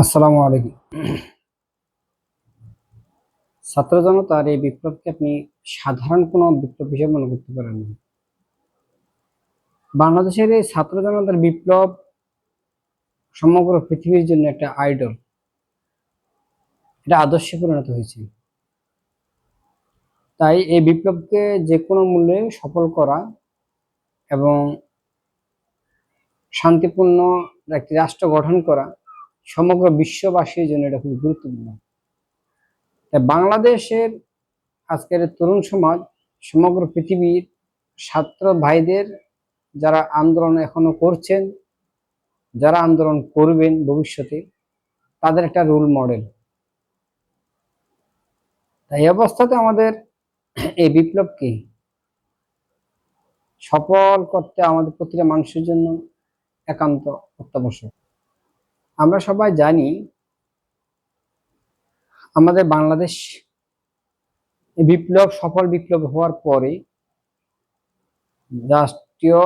আসসালামু আলাইকুম। ছাত্র জনতার এই বিপ্লবকে আপনি সাধারণ কোনো বিপ্লব হিসেবে মনে করতে পারেন না। বাংলাদেশের এই ছাত্র জনতার বিপ্লব সমগ্র পৃথিবীর জন্য একটা আইডল। এটা আদর্শে পরিণত হয়েছে। তাই এই বিপ্লবকে যে কোনো মূল্যে সফল করা এবং শান্তিপূর্ণ একটি রাষ্ট্র গঠন করা সমগ্র বিশ্ববাসীর জন্য এটা খুব গুরুত্বপূর্ণ। বাংলাদেশের আজকের তরুণ সমাজ, সমগ্র পৃথিবীর ছাত্র ভাইদের যারা আন্দোলন এখনও করছেন, যারা আন্দোলন করবেন ভবিষ্যতে, তাদের একটা রোল মডেল তাই অবস্থাতে আমাদের এই বিপ্লবকে সফল করতে আমাদের প্রতিটা মানুষের জন্য একান্ত অত্যাবশ্যক। আমরা সবাই জানি আমাদের বাংলাদেশ বিপ্লব, সফল বিপ্লব হওয়ার পরে রাষ্ট্রীয়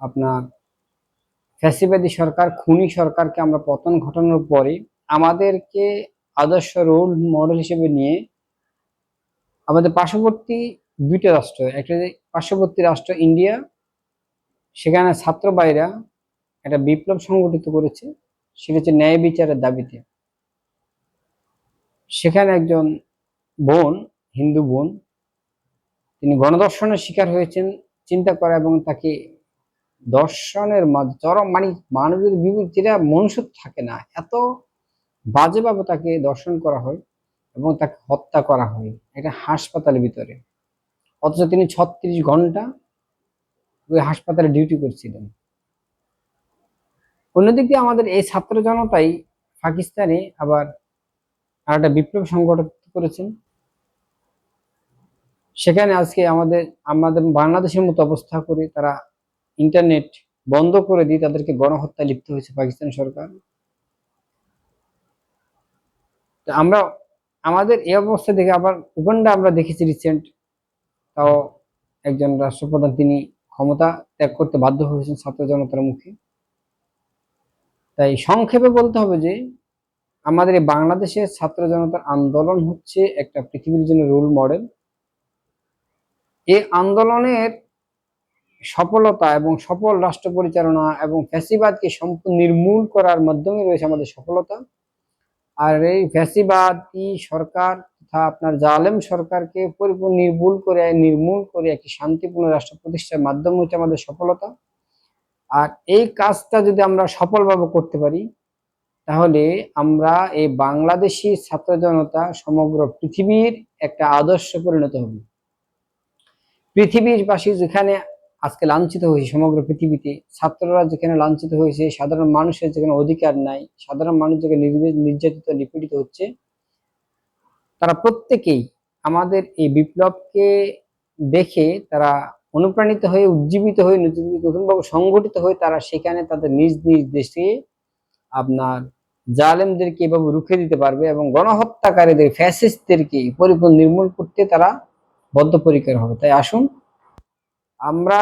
আপনার ফ্যাসিবাদী সরকার, খুনি সরকারকে আমরা পতন ঘটানোর পরে আমাদেরকে আদর্শ রোল মডেল হিসেবে নিয়ে আমাদের পার্শ্ববর্তী দুইটা রাষ্ট্র, একটা পার্শ্ববর্তী রাষ্ট্র ইন্ডিয়া, সেখানে ছাত্র ভাইরা একটা বিপ্লব সংগঠিত করেছে, সেটা হচ্ছে ন্যায় বিচারের দাবিতে। সেখানে একজন বোন, হিন্দু বোন, তিনি গণদর্শনের শিকার হয়েছেন, চিন্তা করা এবং তাকে দর্শনের চরম মানে মানবের বিপরীত যেটা মনুষ্য থাকে না। এত বাজেভাবে তাকে দর্শন করা হয় এবং তাকে হত্যা করা হয় এটা হাসপাতালের ভিতরে। অথচ তিনি ছত্রিশ ঘণ্টা ওই হাসপাতালে ডিউটি করছিলেন। অন্যদিক দিয়ে আমাদের এই ছাত্র জনতাই পাকিস্তানে আবার একটা বিপ্লব সংগঠন করেছেন। সেখানে আজকে আমাদের আমাদের বাংলাদেশের মতো অবস্থা করে তারা ইন্টারনেট বন্ধ করে দিয়ে তাদেরকে গণহত্যা লিপ্ত হয়েছে পাকিস্তান সরকার। আমরা, আমাদের এই অবস্থা দেখে আবার উগান্ডা আমরা দেখেছি রিসেন্ট তাও একজন রাষ্ট্রপ্রধান তিনি ক্ষমতা ত্যাগ করতে বাধ্য হয়েছেন ছাত্র জনতার মুখে। তাই সংক্ষেপে বলতে হবে যে, আমাদের এই বাংলাদেশের ছাত্র জনতার আন্দোলন হচ্ছে একটা পৃথিবীর জন্য রোল মডেল। এই আন্দোলনের সফলতা এবং সফল রাষ্ট্র পরিচালনা এবং ফ্যাসিবাদকে সম্পূর্ণ নির্মূল করার মাধ্যমে রয়েছে আমাদের সফলতা। আর এই ফ্যাসিবাদী সরকার তথা আপনার জালেম সরকারকে পরিপূর্ণ নির্মূল করে নির্মূল করে একটি শান্তিপূর্ণ রাষ্ট্র প্রতিষ্ঠার মাধ্যম হচ্ছে আমাদের সফলতা? আর এই কাজটা যদি আমরা সফলভাবে করতে পারি, তাহলে আমরা এই বাংলাদেশি ছাত্র জনতা সমগ্র পৃথিবীর একটা আদর্শ পরিণত হবে। পৃথিবীরবাসী যেখানে আজকে লাঞ্ছিত হয়েছে, সমগ্র পৃথিবীতে ছাত্ররা যেখানে লাঞ্ছিত হয়েছে, সাধারণ মানুষের যেখানে অধিকার নাই, সাধারণ মানুষ যেখানে নির্যাতিত, নিপীড়িত হচ্ছে, তারা প্রত্যেকেই আমাদের এই বিপ্লবকে দেখে তারা অনুপ্রাণিত হয়ে, উজ্জীবিত হয়ে, নতুন নতুনভাবে সংগঠিত হয়ে তারা সেখানে তাদের নিজ নিজ দেশে আপনার জালেমদেরকে এভাবে রুখে দিতে পারবে এবং গণহত্যাকারীদের, ফ্যাসিস্টদেরকে পরিপূর্ণ নির্মূল করতে তারা বদ্ধপরিকর হবে। তাই আসুন, আমরা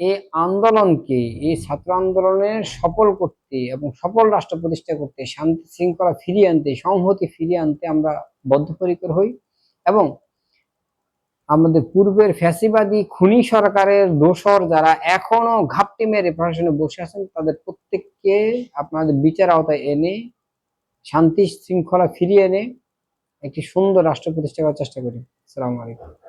এই আন্দোলনকে এই ছাত্র আন্দোলনের সফল করতে এবং সফল রাষ্ট্র প্রতিষ্ঠা করতে শান্তি শৃঙ্খলা ফিরিয়ে আনতে, সংহতি ফিরিয়ে আনতে আমরা বদ্ধপরিকর হই এবং আমাদের পূর্বের ফ্যাসিবাদী খুনি সরকারের দোষর যারা এখনও ঘাপটি মেরে প্রশাসনে বসে আছেন, তাদের প্রত্যেককে আপনাদের বিচার আওতায় এনে, শান্তি শৃঙ্খলা ফিরিয়ে এনে একটি সুন্দর রাষ্ট্র প্রতিষ্ঠা করার চেষ্টা করি। আসসালামু আলাইকুম।